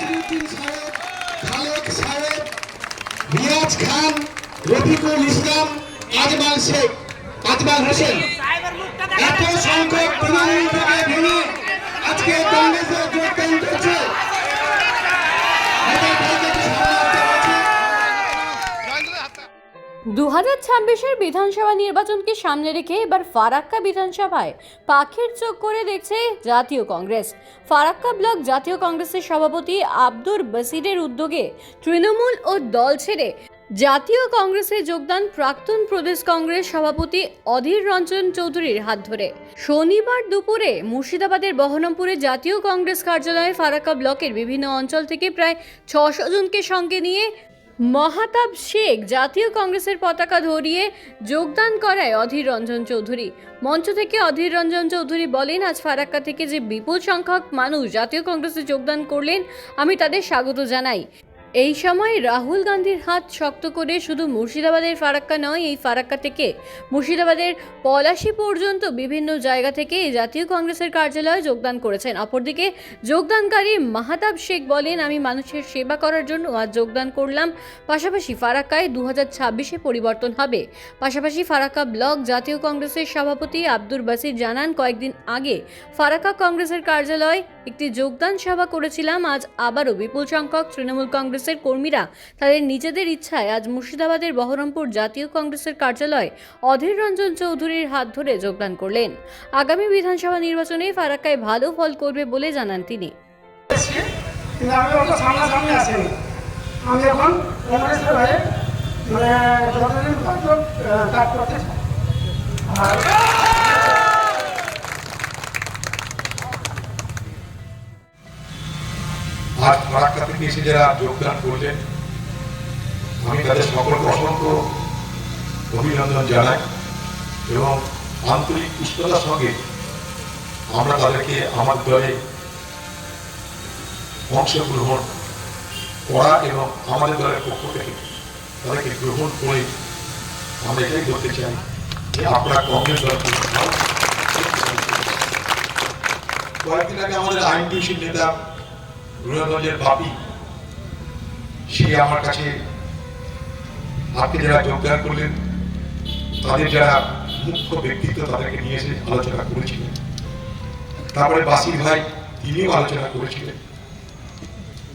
নাসিরুদ্দিন সাহেব খালেদ সাহেব, রিয়াজ খান, রফিকুল ইসলাম, আজমাল শেখ, আজমাল হোসেন। এত সংখ্যক তৃণমূল ভেঙে আজকে কংগ্রেসে যোগদান করছে দু হাজার ছাব্বিশের বিধানসভা নির্বাচনকে সামনে রেখে এবার ফারাক্কা বিধানসভায় পাখির চোখ করে দেখছে জাতীয় কংগ্রেস। ফারাক্কা ব্লক জাতীয় কংগ্রেসের সভাপতি আব্দুর বসিরের উদ্যোগে তৃণমূল ও দল ছেড়ে জাতীয় কংগ্রেসে যোগদান প্রাক্তন প্রদেশ কংগ্রেস সভাপতি অধীর রঞ্জন চৌধুরীর হাত ধরে। শনিবার দুপুরে মুর্শিদাবাদের বহরমপুরে জাতীয় কংগ্রেস কার্যালয়ে ফারাক্কা ব্লকের বিভিন্ন অঞ্চল থেকে প্রায় ছশো জনকে সঙ্গে নিয়ে মহাতাব শেখ জাতীয় কংগ্রেসের পতাকা ধরিয়ে যোগদান করায় অধীর রঞ্জন চৌধুরী। মঞ্চ থেকে অধীর রঞ্জন চৌধুরী বলেন, আজ ফারাক্কা থেকে যে বিপুল সংখ্যক মানুষ জাতীয় কংগ্রেসে যোগদান করলেন, আমি তাদের স্বাগত জানাই। এই সময় রাহুল গান্ধীর হাত শক্ত করে শুধু মুর্শিদাবাদের ফারাক্কা নয়, এই ফারাক্কা থেকে মুর্শিদাবাদের পলাশি পর্যন্ত বিভিন্ন জায়গা থেকে জাতীয় কংগ্রেসের কার্যালয়ে যোগদান করেছেন। অপরদিকে যোগদানকারী মাহাতাব শেখ বলেন, আমি মানুষের সেবা করার জন্য আজ যোগদান করলাম। পাশাপাশি ফারাক্কায় দু ছাব্বিশে পরিবর্তন হবে। পাশাপাশি ফারাক্কা ব্লক জাতীয় কংগ্রেসের সভাপতি আব্দুর বাসির জানান, কয়েকদিন আগে ফারাক্কা কংগ্রেসের কার্যালয়ে একটি যোগদান সভা করেছিলাম। আজ আবারও বিপুল সংখ্যক তৃণমূল কংগ্রেসের কর্মীরা তাদের নিজেদের ইচ্ছায় আজ মুর্শিদাবাদের বহরমপুর জাতীয় কংগ্রেসের কার্যালয়ে অধীর রঞ্জন চৌধুরীর হাত ধরে যোগদান করলেন। আগামী বিধানসভা নির্বাচনে ফারাক্কায় ভালো ফল করবে বলে জানান তিনি। আমি এখন কংগ্রেসের হয়ে মানে যতদিন আজ ফারাক্কা থেকে এসে যারা যোগদান করলেন, আমি তাদের সকলকে অসংখ্য অভিনন্দন জানাই এবং আন্তরিক উষ্ণতার সঙ্গে আমরা তাদেরকে আমার দলে অংশগ্রহণ করা এবং আমাদের দলের পক্ষ থেকে তাদেরকে গ্রহণ করে আমরা এটাই বলতে চাই যে আপনারা কংগ্রেস দলকে কয়েকদিন আগে আমাদের আইনটিউসির নেতা রুয়াগঞ্জের বাপি সে আমার কাছে আজকে যারা যোগদান করলেন, তাদের যারা মুখ্য ব্যক্তিত্ব তাদেরকে নিয়ে এসে আলোচনা করেছিলেন। তারপরে বাসির ভাই তিনিও আলোচনা করেছিলেন।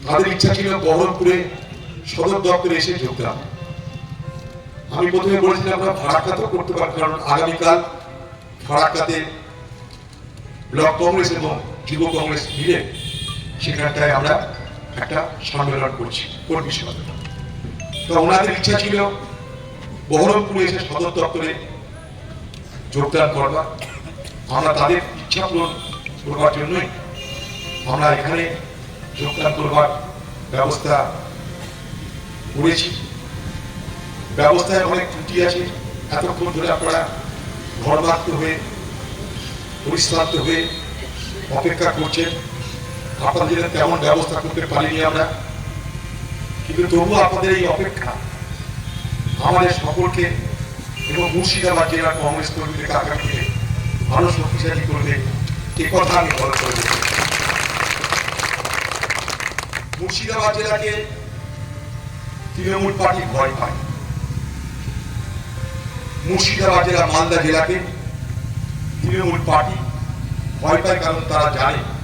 তাদের ইচ্ছা ছিল বহরমপুরে সদর দপ্তরে এসে যোগদান। আমি প্রথমে বলেছিলাম আমরা ফারাক্কাতেও করতে পারি কারণ আগামীকাল ফারাক্কাতে ব্লক কংগ্রেস এবং যুব কংগ্রেস মিলে সেখানটায় আমরা একটা সম্মেলন করছি, কর্মী সম্মেলন তো ওনাদের ইচ্ছা ছিল, বহরমপুরে এসে সদর দপ্তরে যোগদান করবার আমরা তাদের ইচ্ছা পূরণ করবার জন্যই আমরা এখানে যোগদান করবার ব্যবস্থা করেছি। ব্যবস্থায় অনেক ত্রুটি আছে। এতক্ষণ ধরে আপনারা ঘরমাক্ত হয়ে, পরিশ্রান্ত হয়ে অপেক্ষা করছেন। আপনাদের জন্য তেমন ব্যবস্থা করতে পারিনি আমরা। কিন্তু তবুও আপনাদের এই অপেক্ষা। আমাদের সকলকে এবং মুর্শিদাবাদ জেলার কংগ্রেস কর্মীদের আগামীতে আরও শক্তিশালী করবে, এ কথা আমি বড় করে মুর্শিদাবাদ জেলাকে তৃণমূল পার্টি ভয় পায়। মুর্শিদাবাদ জেলা মালদা জেলাকে তৃণমূল পার্টি ভয় পায় কারণ তারা জানে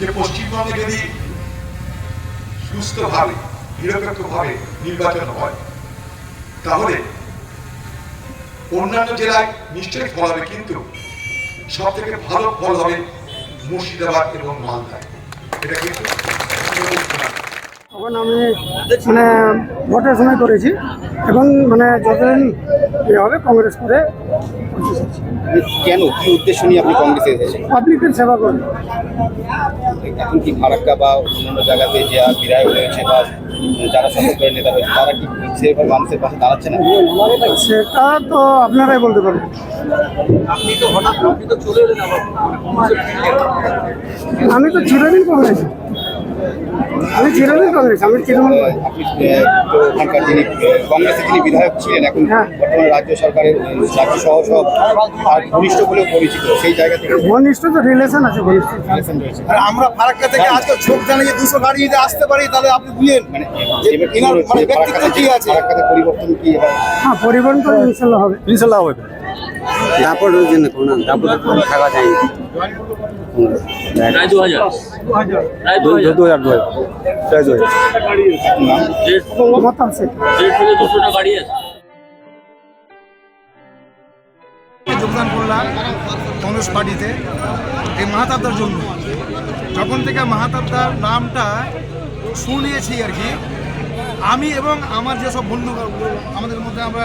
যে পশ্চিমবঙ্গে যদি সুস্থভাবে, নিরপেক্ষভাবে নির্বাচন হয়, তাহলে অন্যান্য জেলায় নিশ্চয়ই ফল হবে, কিন্তু সব থেকে ভালো ফল হবে মুর্শিদাবাদ এবং মালদায় এটা কিন্তু তখন আমি মানে ভোটের সময় করেছি এখন মানে যতদিন হবে কংগ্রেস করে কেন? কি উদ্দেশ্য নিয়ে আপনি কংগ্রেসে এসেছেন? পাবলিকের সেবা করবে এখন কি ফারাক্কা বা অন্যান্য জায়গাতে যে বিধায়ক হয়েছে বা যারা সরকারের নেতা হয়েছে তারা কি সেভাবে মানুষের পাশে দাঁড়াচ্ছে না? সেটা তো আপনারাই বলতে পারবেন। আমি তো চিরদিন কংগ্রেস। আমি তৃণমূল কংগ্রেস আমি তৃণমূল আহ, আপনি আহ, তো ওখানকার যিনি কংগ্রেসের যিনি বিধায়ক ছিলেন এখন হ্যাঁ। বর্তমানে রাজ্য সরকারের রাজ্য সহ সব আর ঘনিষ্ঠ বলেও পরিচিত সেই জায়গা থেকে ঘনিষ্ঠ তো রিলেশন আছে ঘনিষ্ঠ। রিলেশন রয়েছে। আর আমরা ফারাক্কা থেকে আজকে ছোট জানিয়ে দুশো গাড়ি যদি আসতে পারি তাহলে আপনি বুঝেন। মানে যে? মানে ব্যক্তিত্ব কি আছে? ফারাক্কাতে পরিবর্তন কি এবার? হ্যাঁ পরিবহন তো ইনশাল্লাহ হবে। ইনশাল্লাহ হবে। দাপট রয়েছে না কোনো দাপট থাকা যায় না প্রায় দু হাজার দু হাজার দু হাজার প্রায় দু হাজার নাম দেড় মতাম সে দেড় থেকে দুশোটা গাড়ি আছে। যোগদান করলাম কংগ্রেস পার্টিতে এই মাহাতাবদার জন্য। যখন থেকে মাহাতাবদার নামটা শুনিয়েছি আর কি আমি এবং আমার যেসব বন্ধু আমাদের মধ্যে আমরা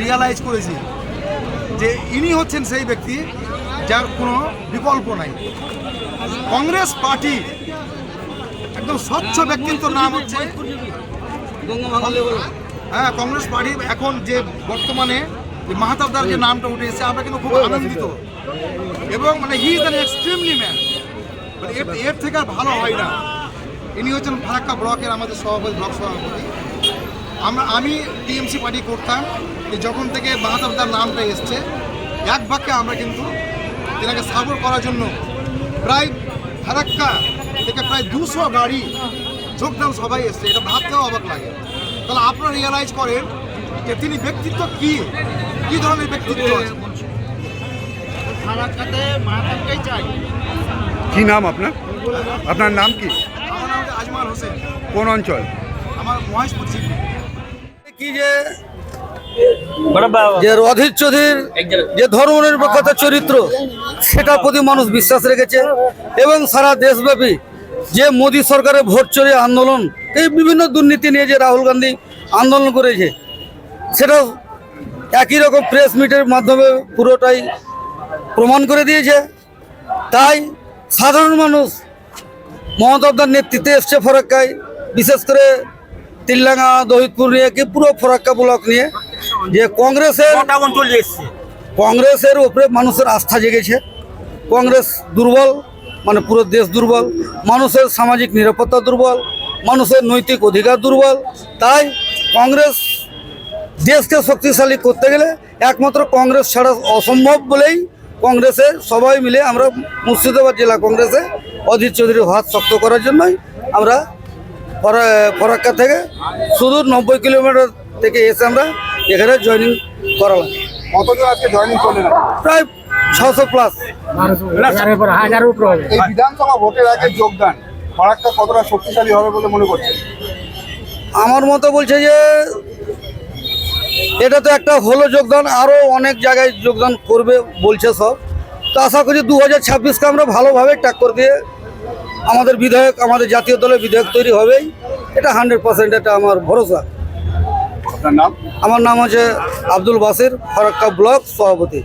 রিয়ালাইজ করেছি যে ইনি হচ্ছেন সেই ব্যক্তি যার কোনো বিকল্প নাই। কংগ্রেস পার্টি একদম স্বচ্ছ ব্যক্তিত্ব নাম হচ্ছে হ্যাঁ কংগ্রেস পার্টি এখন যে বর্তমানে যে মাহাতাবদার যে নামটা উঠে এসেছে আমরা কিন্তু খুব আনন্দিত। এবং মানে he is an extremely man এর এর থেকে আর ভালো হয় না। ইনি হচ্ছেন ফারাক্কা ব্লকের আমাদের সভাপতি ব্লক সভাপতি। আমরা আমি টিএমসি পার্টি করতাম যখন থেকে মাহাতাবদার নামটা এসছে এক বাক্যে আমরা কিন্তু এনাকে সাপোর্ট করার জন্য প্রায় ফারাক্কা থেকে প্রায় দুশো গাড়ি যোগদান সবাই এসছে। এটা ভাবতেও অবাক লাগে। তাহলে আপনারা রিয়েলাইজ করেন যে তিনি ব্যক্তিত্ব কি? কি ধরনের ব্যক্তিত্ব আছে? কি নাম আপনার? আপনার নাম কি? আমার নাম আজমাল হোসেন। কোন অঞ্চল? আমার মহেশপুর জিপি কি যে যে অধীর চৌধুরীর যে ধর্মনিরপেক্ষতার চরিত্র সেটার প্রতি মানুষ বিশ্বাস রেখেছে এবং সারা দেশব্যাপী যে মোদী সরকারের ভোট চুরি আন্দোলন এই বিভিন্ন দুর্নীতি নিয়ে যে রাহুল গান্ধী আন্দোলন করেছে সেটা একই রকম প্রেস মিটের মাধ্যমে পুরোটাই প্রমাণ করে দিয়েছে। তাই সাধারণ মানুষ মমতাবদার নেতৃত্বে এসছে ফরাক্কায় বিশেষ করে তিল্লাঙ্গা দহিদপুর নিয়ে কি পুরো ফরাক্কা ব্লক নিয়ে? যে কংগ্রেসের কংগ্রেসের উপরে মানুষের আস্থা জেগেছে। কংগ্রেস দুর্বল মানে পুরো দেশ দুর্বল। মানুষের সামাজিক নিরাপত্তা দুর্বল। মানুষের নৈতিক অধিকার দুর্বল। তাই কংগ্রেস দেশকে শক্তিশালী করতে গেলে একমাত্র কংগ্রেস ছাড়া অসম্ভব বলেই কংগ্রেসে সবাই মিলে আমরা মুর্শিদাবাদ জেলা কংগ্রেসে অধীর চৌধুরীর হাত শক্ত করার জন্যই আমরা ফরাক্কা থেকে শুধু নব্বই কিলোমিটার থেকে এসে আমরা এখানে জয়েনিং করালাম। কতজন আজকে জয়েনিং করলেন? প্রায় ছশো প্লাস এই বিধানসভা ভোটের আগে যোগদান ফারাক্কা কতটা শক্তিশালী হবে বলে মনে করছেন? আমার মতো বলছে যে এটা তো একটা হলো যোগদান আরও অনেক জায়গায় যোগদান করবে বলছে সব। তো আশা করছি দু হাজার ছাব্বিশকে আমরা ভালোভাবে টাক্কর দিয়ে আমাদের বিধায়ক আমাদের জাতীয় দলের বিধায়ক তৈরি হবেই। এটা হান্ড্রেড পার্সেন্ট এটা আমার ভরসা। আপনার নাম? আমার নাম হচ্ছে আব্দুল বাসির ফরাক্কা ব্লক সভাপতি।